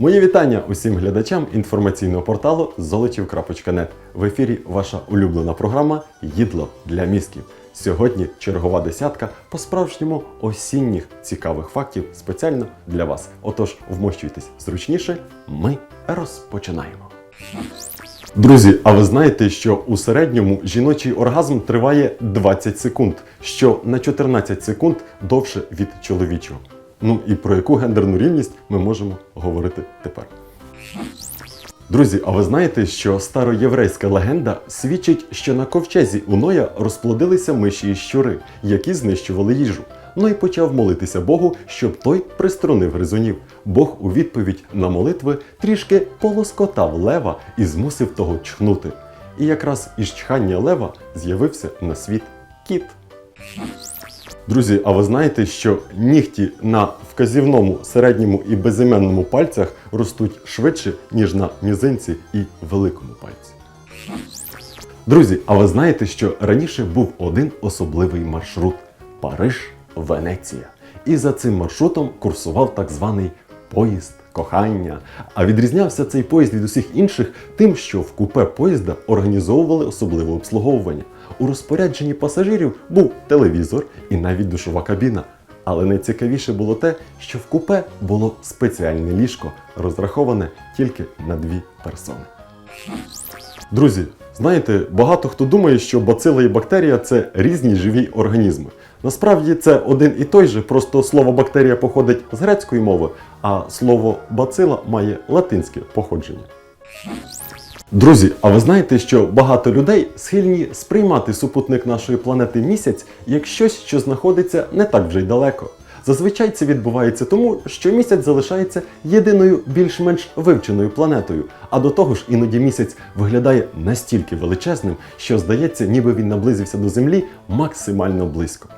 Мої вітання усім глядачам інформаційного порталу золочів.нет. В ефірі ваша улюблена програма Їдло для мізків. Сьогодні чергова десятка по-справжньому осінніх цікавих фактів спеціально для вас. Отож, вмощуйтесь зручніше, ми розпочинаємо. Друзі, а ви знаєте, що у середньому жіночий оргазм триває 20 секунд, що на 14 секунд довше від чоловічого. Ну і про яку гендерну рівність ми можемо говорити тепер. Друзі, а ви знаєте, що староєврейська легенда свідчить, що на ковчезі у Ноя розплодилися миші і щури, які знищували їжу. Ну і почав молитися Богу, щоб той приструнив гризунів. Бог у відповідь на молитви трішки полоскотав лева і змусив того чхнути. І якраз із чхання лева з'явився на світ кіт. Друзі, а ви знаєте, що нігті на вказівному, середньому і безіменному пальцях ростуть швидше, ніж на мізинці і великому пальці. Друзі, а ви знаєте, що раніше був один особливий маршрут Париж, Венеція. І за цим маршрутом курсував так званий поїзд кохання. А відрізнявся цей поїзд від усіх інших тим, що в купе поїзда організовували особливе обслуговування. У розпорядженні пасажирів був телевізор і навіть душова кабіна. Але найцікавіше було те, що в купе було спеціальне ліжко, розраховане тільки на дві персони. Друзі, знаєте, багато хто думає, що бацила і бактерія це різні живі організми. Насправді це один і той же, просто слово бактерія походить з грецької мови, а слово бацила має латинське походження. Друзі, а ви знаєте, що багато людей схильні сприймати супутник нашої планети місяць як щось, що знаходиться не так вже й далеко. Зазвичай це відбувається тому, що місяць залишається єдиною більш-менш вивченою планетою, а до того ж іноді місяць виглядає настільки величезним, що здається, ніби він наблизився до Землі максимально близько.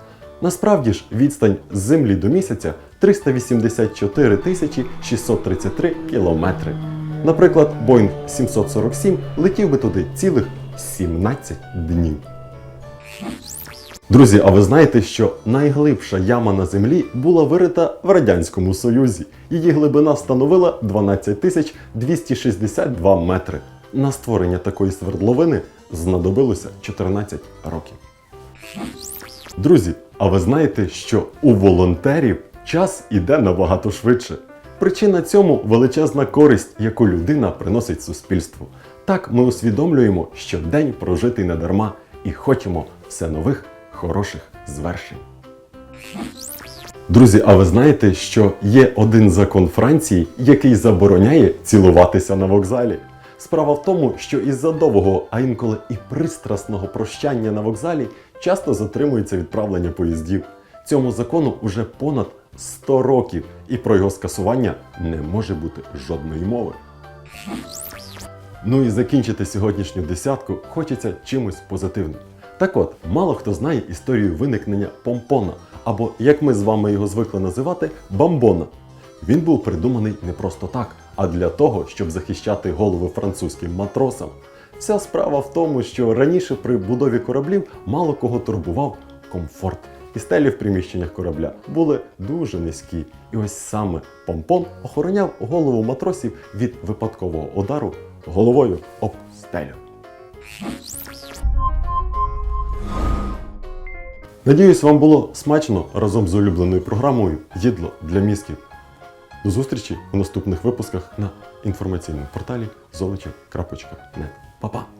Насправді ж відстань з Землі до місяця 384 тисячі 633 кілометри. Наприклад, Boeing 747 летів би туди цілих 17 днів. Друзі, а ви знаєте, що найглибша яма на землі була вирита в Радянському Союзі. Її глибина становила 12 тисяч 262 метри. На створення такої свердловини знадобилося 14 років. Друзі, а ви знаєте, що у волонтерів час іде набагато швидше. Причина цьому величезна користь, яку людина приносить суспільству. Так ми усвідомлюємо, що день прожитий не дарма і хочемо все нових хороших звершень. Друзі, а ви знаєте, що є один закон Франції, який забороняє цілуватися на вокзалі? Справа в тому, що із-за довгого, а інколи і пристрасного прощання на вокзалі часто затримується відправлення поїздів. Цьому закону уже понад 100 років, і про його скасування не може бути жодної мови. Ну і закінчити сьогоднішню десятку хочеться чимось позитивним. Так от, мало хто знає історію виникнення помпона, або як ми з вами його звикли називати, бамбона. Він був придуманий не просто так, а для того, щоб захищати голови французьким матросам. Вся справа в тому, що раніше при будові кораблів мало кого турбував комфорт. І стелі в приміщеннях корабля були дуже низькі. І ось саме помпон охороняв голову матросів від випадкового удару головою об стелю. Надіюсь, вам було смачно разом з улюбленою програмою Їдло для мізків. До зустрічі у наступних випусках на інформаційному порталі золочів.нет. Па-па!